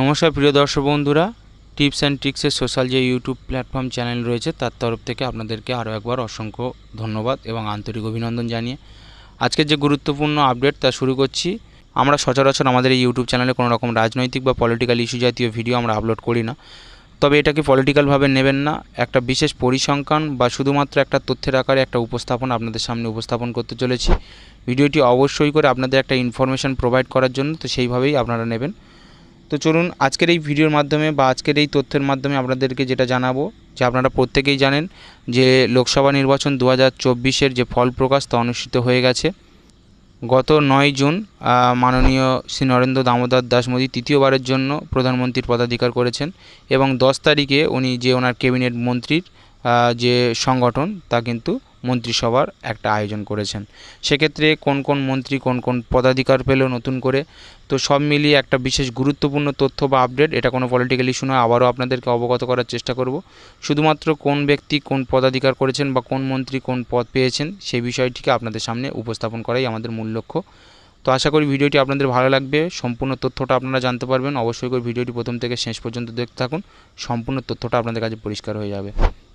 নমস্কার, প্রিয় দর্শক বন্ধুরা, টিপস অ্যান্ড ট্রিক্সের সোশ্যাল যে ইউটিউব প্ল্যাটফর্ম চ্যানেল রয়েছে, তার তরফ থেকে আপনাদেরকে আরও একবার অসংখ্য ধন্যবাদ এবং আন্তরিক অভিনন্দন জানিয়ে আজকের যে গুরুত্বপূর্ণ আপডেট, তা শুরু করছি। আমরা সচরাচর আমাদের এই ইউটিউব চ্যানেলে কোনো রকম রাজনৈতিক বা পলিটিক্যাল ইস্যু জাতীয় ভিডিও আমরা আপলোড করি না। তবে এটাকে পলিটিক্যালভাবে নেবেন না, একটা বিশেষ পরিসংখ্যান বা শুধুমাত্র একটা তথ্যের আকারে একটা উপস্থাপন আপনাদের সামনে উপস্থাপন করতে চলেছি। ভিডিওটি অবশ্যই করে আপনাদের একটা ইনফরমেশান প্রোভাইড করার জন্য, তো সেইভাবেই আপনারা নেবেন। তো চলুন আজকের এই ভিডিওর মাধ্যমে বা আজকের এই তথ্যের মাধ্যমে আপনাদেরকে যেটা জানাব, যে আপনারা প্রত্যেকেই জানেন যে লোকসভা নির্বাচন দু হাজার যে ফল প্রকাশ তা অনুষ্ঠিত হয়ে গেছে। গত নয় জুন মাননীয় শ্রী নরেন্দ্র দামোদর দাস মোদী তৃতীয়বারের জন্য প্রধানমন্ত্রীর পদাধিকার করেছেন এবং দশ তারিখে উনি যে ওনার ক্যাবিনেট মন্ত্রীর যে সংগঠন তা কিন্তু মন্ত্রিসভার একটা আয়োজন করেছেন। সেক্ষেত্রে কোন কোন মন্ত্রী কোন কোন পদাধিকার পেল নতুন করে, তো সব মিলিয়ে একটা বিশেষ গুরুত্বপূর্ণ তথ্য বা আপডেট এটা কোনো পলিটিক্যাল ইস্যু নয়, আবারও আপনাদেরকে অবগত করার চেষ্টা করব। শুধুমাত্র কোন ব্যক্তি কোন পদাধিকার করেছেন বা কোন মন্ত্রী কোন পদ পেয়েছেন, সেই বিষয়টিকে আপনাদের সামনে উপস্থাপন করাই আমাদের মূল লক্ষ্য। তো আশা করি ভিডিওটি আপনাদের ভালো লাগবে, সম্পূর্ণ তথ্যটা আপনারা জানতে পারবেন, অবশ্যই করে ভিডিওটি প্রথম থেকে শেষ পর্যন্ত দেখতে থাকুন, সম্পূর্ণ তথ্যটা আপনাদের কাছে পরিষ্কার হয়ে যাবে।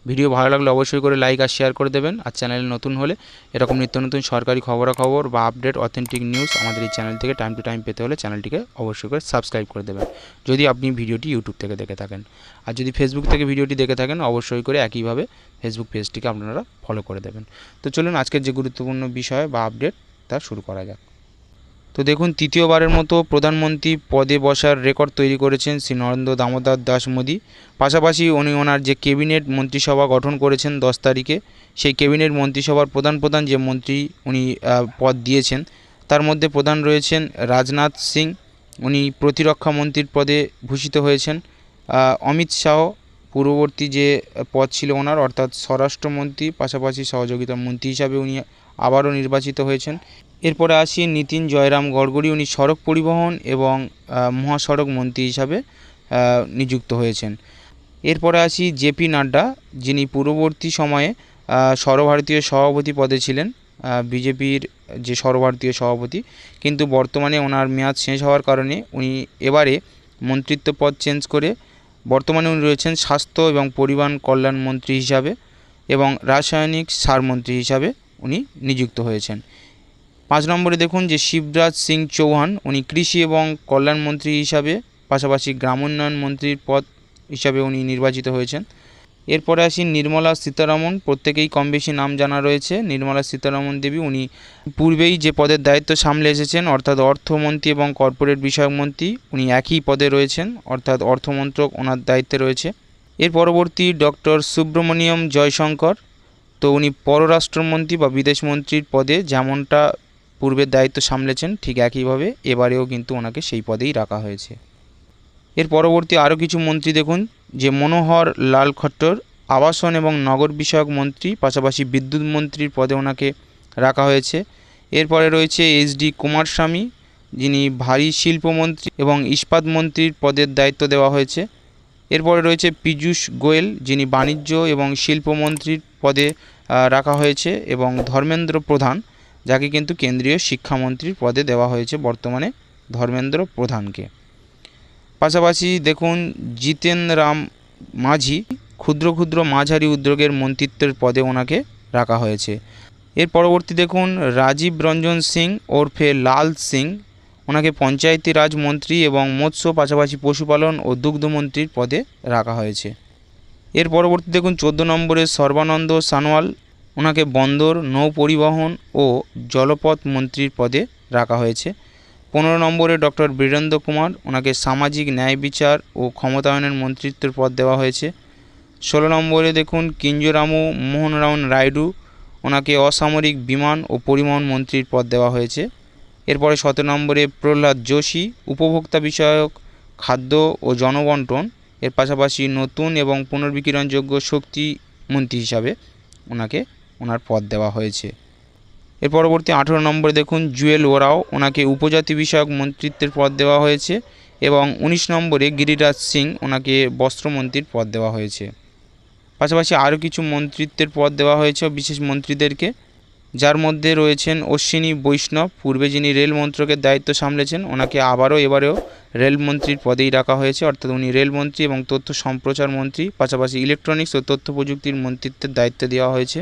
ভিডিও ভালো লাগলে অবশ্যই করে লাইক আর শেয়ার করে দেবেন। আর চ্যানেলে নতুন হলে এরকম নিত্য নতুন সরকারি খবরাখবর বা আপডেট অথেন্টিক নিউজ আমাদের এই চ্যানেল থেকে টাইম টু টাইম পেতে হলে চ্যানেলটিকে অবশ্যই করে সাবস্ক্রাইব করে দেবেন। যদি আপনি ভিডিওটি ইউটিউব থেকে দেখে থাকেন। আর যদি ফেসবুক থেকে ভিডিওটি দেখে থাকেন, অবশ্যই করে একইভাবে ফেসবুক পেজটিকে আপনারা ফলো করে দেবেন। তো চলুন আজকের যে গুরুত্বপূর্ণ বিষয় বা আপডেট তা শুরু করা যাক। তো দেখুন, তৃতীয়বারের মতো প্রধানমন্ত্রী পদে বসার রেকর্ড তৈরি করেছেন শ্রী নরেন্দ্র দামোদর দাস মোদী। পাশাপাশি উনি ওনার যে ক্যাবিনেট মন্ত্রিসভা গঠন করেছেন দশ তারিখে, সেই ক্যাবিনেট মন্ত্রিসভার প্রধান প্রধান যে মন্ত্রী উনি পদ দিয়েছেন, তার মধ্যে প্রধান রয়েছেন রাজনাথ সিং। উনি প্রতিরক্ষা মন্ত্রীর পদে ভূষিত হয়েছেন। অমিত শাহ পূর্ববর্তী যে পদ ছিল ওনার, অর্থাৎ স্বরাষ্ট্রমন্ত্রী, পাশাপাশি সহযোগিতা মন্ত্রী হিসাবে উনি আবারও নির্বাচিত হয়েছেন। এরপরে আসি নীতিন জয়রাম গড়গড়ি। উনি সড়ক পরিবহন এবং মহাসড়ক মন্ত্রী হিসাবে নিযুক্ত হয়েছেন। এরপরে আসি জেপি নাড্ডা, যিনি পূর্ববর্তী সময়ে সর্বভারতীয় সভাপতি পদে ছিলেন। বিজেপির যে সর্বভারতীয় সভাপতি। কিন্তু বর্তমানে ওনার মেয়াদ শেষ হওয়ার কারণে উনি এবারে মন্ত্রিত্ব পদ চেঞ্জ করে বর্তমানে উনি রয়েছেন স্বাস্থ্য এবং পরিবহন কল্যাণ মন্ত্রী হিসাবে এবং রাসায়নিক সার মন্ত্রী হিসাবে উনি নিযুক্ত হয়েছেন। পাঁচ নম্বরে দেখুন যে শিবরাজ সিং চৌহান, উনি কৃষি এবং কল্যাণ মন্ত্রী হিসাবে, পাশাপাশি গ্রামোন্নয়ন মন্ত্রীর পদ হিসাবে উনি নির্বাচিত হয়েছেন। এরপরে আসি নির্মলা সীতারামন, প্রত্যেকেই কম বেশি নাম জানা রয়েছে। নির্মলা সীতারামন দেবী, উনি পূর্বেই যে পদের দায়িত্ব সামলে এসেছেন, অর্থাৎ অর্থমন্ত্রী এবং কর্পোরেট বিষয়ক মন্ত্রী, উনি একই পদে রয়েছেন, অর্থাৎ অর্থমন্ত্রক ওনার দায়িত্বে রয়েছে। এর পরবর্তী ডক্টর সুব্রমণিয়ম জয়শঙ্কর, তো উনি পররাষ্ট্রমন্ত্রী বা বিদেশমন্ত্রীর পদে, যেমনটা পূর্বের দায়িত্ব সামলেছেন ঠিক একইভাবে এবারেও কিন্তু ওনাকে সেই পদেই রাখা হয়েছে। এর পরবর্তী আরও কিছু মন্ত্রী দেখুন, যে মনোহর লাল খট্টর আবাসন এবং নগর বিষয়ক মন্ত্রী, পাশাপাশি বিদ্যুৎ মন্ত্রীর পদে ওনাকে রাখা হয়েছে। এরপরে রয়েছে এইচ ডি কুমারস্বামী, যিনি ভারী শিল্পমন্ত্রী এবং ইস্পাত মন্ত্রীর পদের দায়িত্ব দেওয়া হয়েছে। এরপরে রয়েছে পীযূষ গোয়েল, যিনি বাণিজ্য এবং শিল্পমন্ত্রীর পদে রাখা হয়েছে এবং ধর্মেন্দ্র প্রধান। যাকে কিন্তু কেন্দ্রীয় শিক্ষামন্ত্রীর পদে দেওয়া হয়েছে বর্তমানে ধর্মেন্দ্র প্রধানকে। পাশাপাশি দেখুন জিতেন রাম মাঝি ক্ষুদ্র ক্ষুদ্র মাঝারি উদ্যোগের মন্ত্রিত্বের পদে ওনাকে রাখা হয়েছে। এর পরবর্তী দেখুন, রাজীব রঞ্জন সিং ওরফে লাল সিং ওনাকে পঞ্চায়েতি রাজ মন্ত্রী এবং মৎস্য পাশাপাশি পশুপালন ও দুগ্ধমন্ত্রীর পদে রাখা হয়েছে। এর পরবর্তী দেখুন, চোদ্দ নম্বরে সর্বানন্দ সানোয়াল ওনাকে বন্দর নৌ পরিবহন ও জলপথ মন্ত্রীর পদে রাখা হয়েছে। পনেরো নম্বরে ডক্টর বীরেন্দ্র কুমার ওনাকে সামাজিক ন্যায় বিচার ও ক্ষমতায়নের মন্ত্রিত্বের পদ দেওয়া হয়েছে। ষোলো নম্বরে দেখুন, কিঞ্জরামু মোহনরামন রায়ডু ওনাকে অসামরিক বিমান ও পরিবহন মন্ত্রীর পদ দেওয়া হয়েছে। এরপরে সতেরো নম্বরে প্রহ্লাদ যোশী, উপভোক্তা বিষয়ক, খাদ্য ও জনবন্টন, এর পাশাপাশি নতুন এবং পুনর্বিকিরণযোগ্য শক্তি মন্ত্রী হিসাবে ওনাকে ওনার পদ দেওয়া হয়েছে। এর পরবর্তী আঠেরো নম্বরে দেখুন, জুয়েল ওরাও ওনাকে উপজাতি বিষয়ক মন্ত্রিত্বের পদ দেওয়া হয়েছে এবং উনিশ নম্বরে গিরিরাজ সিং ওনাকে বস্ত্রমন্ত্রীর পদ দেওয়া হয়েছে। পাশাপাশি আরও কিছু মন্ত্রিত্বের পদ দেওয়া হয়েছে বিশেষ মন্ত্রীদেরকে। যার মধ্যে রয়েছেন অশ্বিনী বৈষ্ণব, পূর্বে যিনি রেল মন্ত্রকের দায়িত্ব সামলেছেন, ওনাকে আবারও এবারেও রেলমন্ত্রীর পদেই রাখা হয়েছে, অর্থাৎ উনি রেলমন্ত্রী এবং তথ্য সম্প্রচার মন্ত্রী, পাশাপাশি ইলেকট্রনিক্স ও তথ্য প্রযুক্তির মন্ত্রিত্বের দায়িত্ব দেওয়া হয়েছে।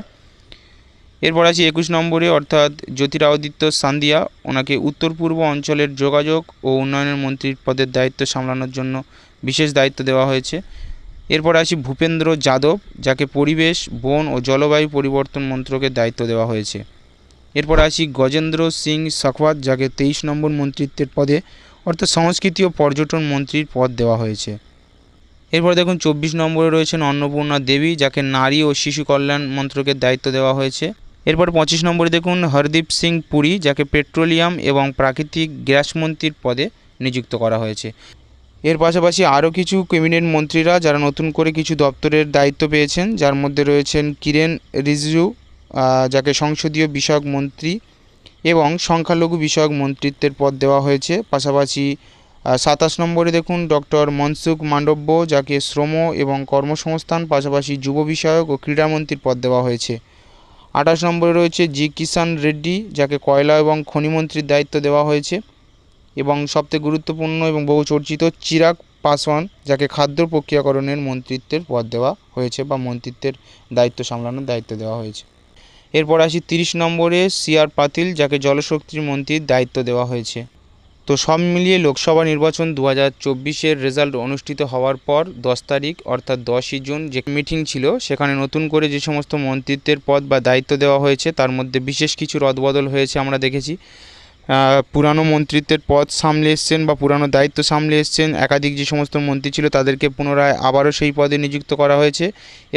এরপর আছে একুশ নম্বরে, অর্থাৎ জ্যোতিরাদিত্য সান্দিয়া ওনাকে উত্তর পূর্ব অঞ্চলের যোগাযোগ ও উন্নয়নের মন্ত্রীর পদের দায়িত্ব সামলানোর জন্য বিশেষ দায়িত্ব দেওয়া হয়েছে। এরপর আসি ভূপেন্দ্র যাদব, যাকে পরিবেশ, বন ও জলবায়ু পরিবর্তন মন্ত্রকের দায়িত্ব দেওয়া হয়েছে। এরপর আসি গজেন্দ্র সিং সাখওয়াত, যাকে তেইশ নম্বর মন্ত্রিত্বের পদে, অর্থাৎ সংস্কৃতি ও পর্যটন মন্ত্রীর পদ দেওয়া হয়েছে। এরপর দেখুন চব্বিশ নম্বরে রয়েছেন অন্নপূর্ণা দেবী, যাকে নারী ও শিশু কল্যাণ মন্ত্রকের দায়িত্ব দেওয়া হয়েছে। এরপর পঁচিশ নম্বরে দেখুন হরদীপ সিং পুরী, যাকে পেট্রোলিয়াম এবং প্রাকৃতিক গ্যাস মন্ত্রীর পদে নিযুক্ত করা হয়েছে। এর পাশাপাশি আরও কিছু ক্যাবিনেট মন্ত্রীরা যারা নতুন করে কিছু দপ্তরের দায়িত্ব পেয়েছেন, যার মধ্যে রয়েছেন কিরেন রিজিজু যাকে সংসদীয় বিষয়ক মন্ত্রী এবং সংখ্যালঘু বিষয়ক মন্ত্রিত্বের পদ দেওয়া হয়েছে। পাশাপাশি সাতাশ নম্বরে দেখুন ডক্টর মনসুখ মান্ডব্য, যাকে শ্রম এবং কর্মসংস্থান, পাশাপাশি যুব বিষয়ক ও ক্রীড়ামন্ত্রীর পদ দেওয়া হয়েছে। আঠাশ নম্বরে রয়েছে জি কিষান রেড্ডি, যাকে কয়লা এবং খনিমন্ত্রীর দায়িত্ব দেওয়া হয়েছে। এবং সবথেকে গুরুত্বপূর্ণ এবং বহু চর্চিত চিরাগ পাসওয়ান, যাকে খাদ্য প্রক্রিয়াকরণের মন্ত্রিত্বের পদ দেওয়া হয়েছে বা মন্ত্রিত্বের দায়িত্ব সামলানোর দায়িত্ব দেওয়া হয়েছে। এরপর আসি তিরিশ নম্বরে সিআর পাতিল, যাকে জলশক্তির মন্ত্রীর দায়িত্ব দেওয়া হয়েছে। তো সব মিলিয়ে লোকসভা নির্বাচন দু হাজার চব্বিশের রেজাল্ট অনুষ্ঠিত হওয়ার পর দশ তারিখ, অর্থাৎ দশই জুন, যে মিটিং ছিল, সেখানে নতুন করে যে সমস্ত মন্ত্রিত্বের পদ বা দায়িত্ব দেওয়া হয়েছে, তার মধ্যে বিশেষ কিছু রদবদল হয়েছে আমরা দেখেছি। পুরানো মন্ত্রিত্বের পদ সামলে এসছেন বা পুরানো দায়িত্ব সামলে এসছেন, একাধিক যে সমস্ত মন্ত্রী ছিল তাদেরকে পুনরায় আবারও সেই পদে নিযুক্ত করা হয়েছে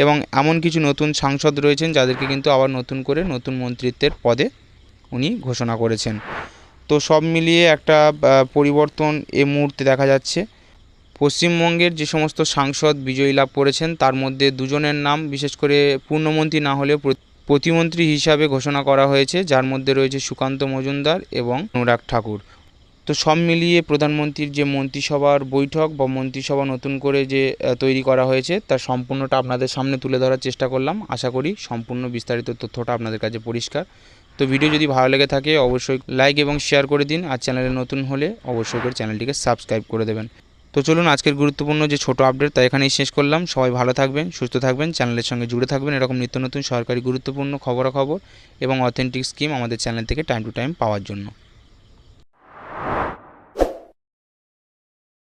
এবং এমন কিছু নতুন সাংসদ রয়েছেন, যাদেরকে কিন্তু আবার নতুন করে নতুন মন্ত্রিত্বের পদে উনি ঘোষণা করেছেন। তো সব মিলিয়ে একটা পরিবর্তন এ মুহূর্তে দেখা যাচ্ছে। পশ্চিমবঙ্গের যে সমস্ত সাংসদ বিজয়ী লাভ করেছেন, তার মধ্যে দুজনের নাম, বিশেষ করে পূর্ণমন্ত্রী না হলেও প্রতিমন্ত্রী হিসাবে ঘোষণা করা হয়েছে, যার মধ্যে রয়েছে সুকান্ত মজুমদার এবং অনুরাগ ঠাকুর। তো সব মিলিয়ে প্রধানমন্ত্রীর যে মন্ত্রিসভার বৈঠক বা মন্ত্রিসভা নতুন করে যে তৈরি করা হয়েছে, তার সম্পূর্ণটা আপনাদের সামনে তুলে ধরার চেষ্টা করলাম। আশা করি সম্পূর্ণ বিস্তারিত তথ্যটা আপনাদের কাছে পরিষ্কার। তো ভিডিও যদি ভালো লেগে থাকে, অবশ্যই লাইক এবং শেয়ার করে দিন। আর চ্যানেলে নতুন হলে অবশ্যই করে চ্যানেলটিকে সাবস্ক্রাইব করে দেবেন। তো চলুন আজকের গুরুত্বপূর্ণ যে ছোট আপডেট তা এখানেই শেষ করলাম। সবাই ভালো থাকবেন, সুস্থ থাকবেন, চ্যানেলের সঙ্গে জুড়ে থাকবেন। এরকম নিত্য নতুন সরকারি গুরুত্বপূর্ণ খবরাখবর এবং অথেন্টিক স্কিম আমাদের চ্যানেল থেকে টাইম টু টাইম পাওয়ার জন্য।